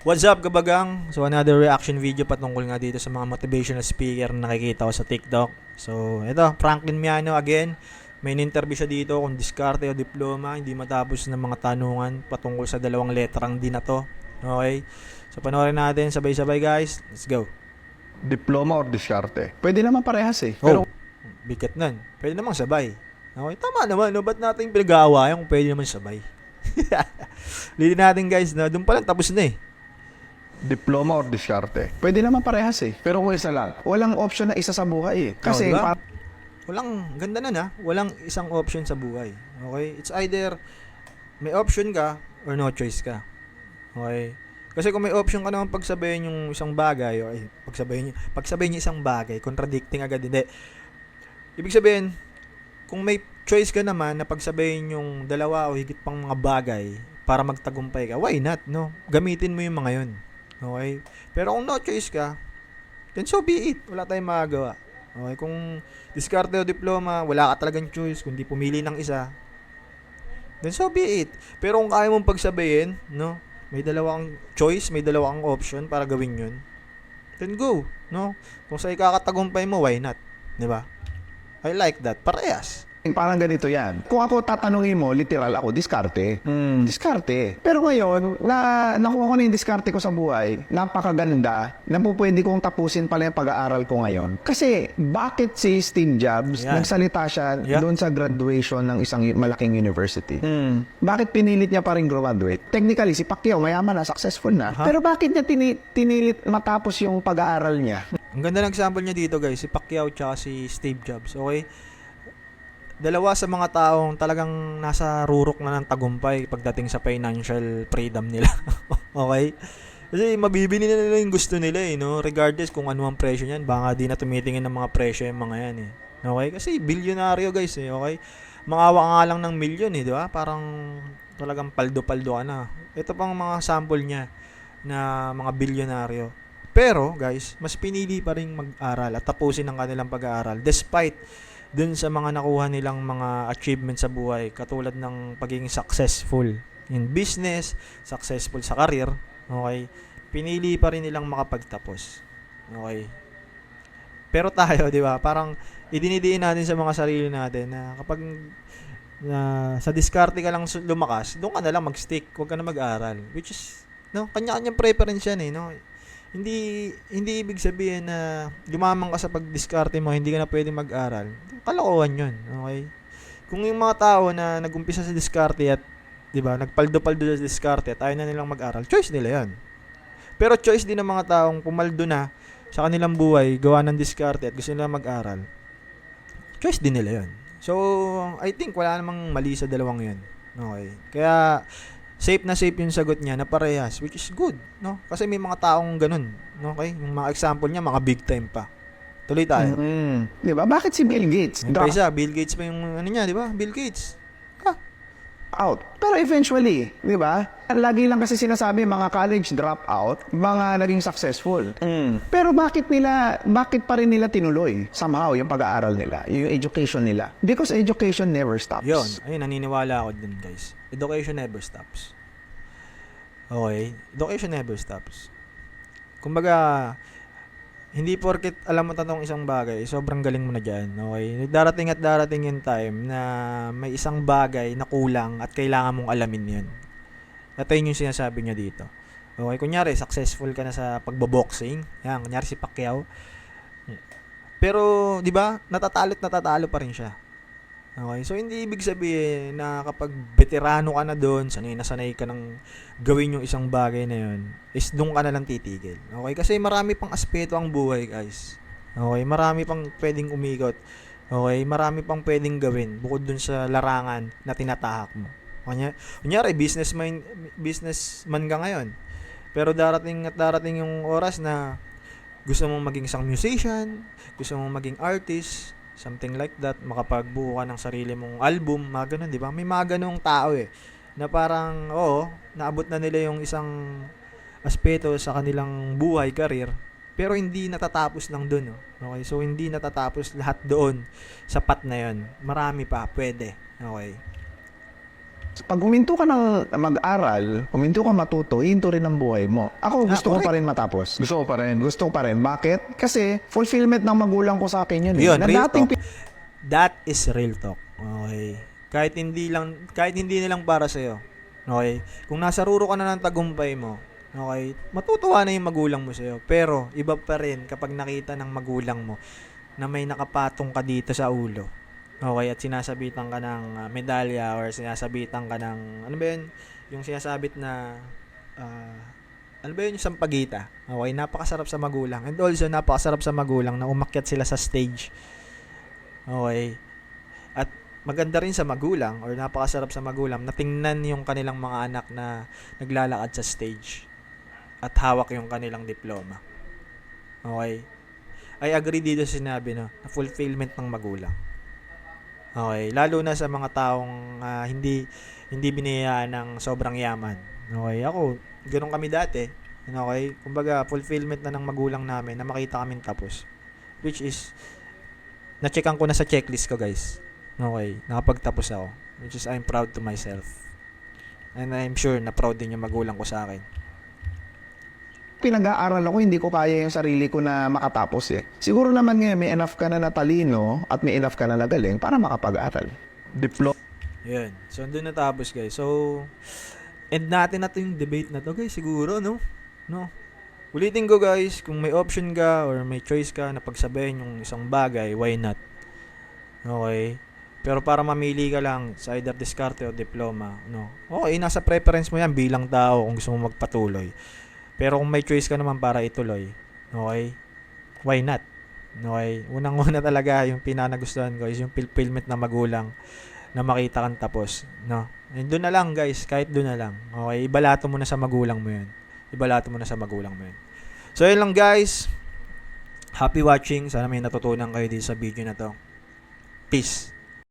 What's up kabagang? So another reaction video patungkol nga dito sa mga motivational speaker na nakikita ko sa TikTok. So ito, Franklin Miano again. May interview siya dito kung diskarte o diploma, hindi matapos ng mga tanungan patungkol sa dalawang letrang din na to. Okay? So panoorin natin sabay-sabay guys. Let's go. Diploma or diskarte? Pwede naman parehas eh. Pero, Pero bigat nun. Pwede namang sabay. Okay, tama naman. No? Ba't natin pinag-aawayan kung pwede naman sabay? Litin natin guys na doon pa lang tapos na eh. Diploma or diskarte? Pwede naman parehas eh. Pero kung isa lang, walang option na isa sa buhay eh. Oh, Kasi diba? pa- Walang, ganda nun ha. Walang isang option sa buhay. Okay? It's either may option ka or no choice ka. Okay? Kasi kung may option ka naman pagsabihin yung isang bagay, o ay, pagsabihin, pagsabihin yung isang bagay, contradicting agad, hindi. Ibig sabihin, kung may choice ka naman na pagsabihin yung dalawa o higit pang mga bagay para magtagumpay ka, why not, no? Gamitin mo yung mga yun. Okay? Pero kung no choice ka, then so be it. Wala tayong magagawa. Okay? Kung diskarte o diploma, wala ka talagang choice, kundi pumili ng isa, then so be it. Pero kung kaya mong pagsabihin, no? May dalawang choice, may dalawang option para gawin yun, then go, no? Kung sa ikakatagumpay mo, why not? 'Di ba? I like that. Parehas. Parang ganito yan. Kung ako tatanungin mo, literal ako, diskarte. Hmm. Diskarte. Pero ngayon, na, nakuha ko na yung diskarte ko sa buhay, napakaganda, na po pwede kong tapusin pala yung pag-aaral ko ngayon. Kasi, bakit si Steve Jobs, Yan. nagsalita siya Yeah. doon sa graduation ng isang malaking university? Bakit pinilit niya pa rin graduate? Technically, si Pacquiao, mayaman na, successful na. Aha. Pero bakit niya tini- tinilit matapos yung pag-aaral niya? Ang ganda ng example niya dito, guys, si Pacquiao tsaka si Steve Jobs. Okay? Dalawa sa mga taong talagang nasa rurok na ng tagumpay pagdating sa financial freedom nila. okay? Kasi mabibili na nila yung gusto nila eh, no? Regardless kung ano ang presyo niyan, baka di na tumitingin ng mga presyo yung mga yan eh. Okay? Kasi bilyonaryo guys eh, okay? Mangawa ka nga lang ng milyon eh, di ba? Parang talagang paldo-paldo ka na. Ito pang mga sample niya na mga bilyonaryo. Pero guys, mas pinili pa rin mag-aral at tapusin ang kanilang pag-aaral despite dun sa mga nakuha nilang mga achievements sa buhay katulad ng pagiging successful in business, successful sa career, okay? Pinili pa rin nilang makapagtapos. Okay? Pero tayo, 'di ba? Parang idinidiin natin sa mga sarili natin na kapag na sa diskarte ka lang lumakas, doon ka na lang mag-stick, huwag ka na mag-aral. Which is, no, kanya-kanyang preference yan eh, no? Hindi hindi ibig sabihin na lumamang ka sa pagdiskarte mo, hindi ka na pwedeng mag-aral. Kalokohan 'yun, okay? Kung yung mga tao na nagumpisa sa diskarte at 'di ba, nagpaldo-paldo sa diskarte at ayaw na nilang mag-aral, choice nila 'yan. Pero choice din ng mga taong pumaldo na sa kanilang buhay, gawa ng diskarte at gusto nila mag-aral. Choice din nila 'yon. So, I think wala namang mali sa dalawang 'yon. Okay. Kaya safe na safe yung sagot niya na parehas which is good no? Kasi may mga taong ganun no? Okay? Yung mga example niya mga big time pa. Tuloy tayo. Mm. Di ba? Bakit si Bill Gates? yung pa isa Bill Gates pa yung ano niya di ba? Bill Gates out. Pero eventually, di ba? Lagi lang kasi sinasabi mga college dropout, mga naging successful. Pero bakit nila, bakit pa rin nila tinuloy somehow yung pag-aaral nila, yung education nila? Because education never stops. Yun, ayun, naniniwala ako dun, guys. Education never stops. Okay? Education never stops. Kumbaga, hindi porket alam mo tatong isang bagay, sobrang galing mo na dyan. Okay? Darating at darating yung time na may isang bagay na kulang at kailangan mong alamin yun. At yun yung sinasabi niya dito. Okay, kunyari, successful ka na sa pagboboxing. Yan, kunyari si Pacquiao. Pero, di ba, natatalo at natatalo pa rin siya. Okay, so hindi ibig sabihin na kapag veterano ka na doon, sanay na sanay ka ng gawin yung isang bagay na yun, is doon ka na lang titigil. Okay, kasi marami pang aspeto ang buhay, guys. Okay, marami pang pwedeng umikot. Okay, marami pang pwedeng gawin bukod dun sa larangan na tinatahak mo. Kunya, kunyari, businessman, businessman ka ngayon. Pero darating at darating yung oras na gusto mong maging isang musician, gusto mong maging artist, something like that, makapagbuo ka ng sarili mong album, mga ganun, di ba? May mga ganung tao eh, na parang, oo, naabot na nila yung isang aspeto sa kanilang buhay, career, pero hindi natatapos lang doon. Oh. Okay, so hindi natatapos lahat doon, sapat na yon Marami pa, pwede. Okay. Pag huminto ka ng mag-aral, huminto ka matuto, hinto rin ang buhay mo. Ako, Ah, gusto ko correct. pa rin matapos. Gusto ko pa rin. Gusto ko pa rin. Bakit? Kasi fulfillment ng magulang ko sa akin yun. eh. Yun, na real dating talk. That is real talk. Okay. Kahit hindi lang kahit hindi nilang para sa Okay? Kung nasa ruro ka na ng tagumpay mo, okay, matutuwa na yung magulang mo sa Pero iba pa rin kapag nakita ng magulang mo na may nakapatong ka dito sa ulo. Okay, at sinasabitan ka ng ah, medalya or sinasabitan ka ng ano ba yun? Yung sinasabit na ah, ano ba yun yung sampagita? Okay, napakasarap sa magulang. And also, napakasarap sa magulang na umakyat sila sa stage Okay. At maganda rin sa magulang or napakasarap sa magulang na tingnan yung kanilang mga anak na naglalakad sa stage at hawak yung kanilang diploma. Okay. I agree dito sinabi no, na fulfillment ng magulang. Okay, lalo na sa mga taong ah, hindi hindi biniyayaan ng sobrang yaman. Okay, ako, ganun kami dati. Okay, kumbaga fulfillment na ng magulang namin na makita kaming tapos. Which is na-checkan ko na sa checklist ko, guys. Okay, nakapagtapos ako. Which is I'm proud to myself. And I'm sure na proud din yung magulang ko sa akin. Pinag-aaral ako, hindi ko kaya yung sarili ko na makatapos eh. Siguro naman ngayon, may enough ka na natalino at may enough ka na nagaling para makapag-aral. Diplo. Yun. So, doon natapos, guys. So, end natin na to yung debate na to, guys. Siguro, no? No? Ulitin ko, guys, kung may option ka or may choice ka na pagsabayin yung isang bagay, why not? Okay? Pero para mamili ka lang sa either diskarte o diploma, no? Okay, nasa preference mo yan bilang tao kung gusto mo magpatuloy. Pero kung may choice ka naman para ituloy, okay? Why not? Okay? Unang-una talaga yung pinanagustuhan ko is yung fulfillment na magulang na makita kang tapos, no? And doon na lang, guys, kahit doon na lang. Okay, ibalato mo na sa magulang mo 'yun. Ibalato mo na sa magulang mo 'yun. So, yun lang, guys. Happy watching. Sana may natutunan kayo dito sa video na to. Peace.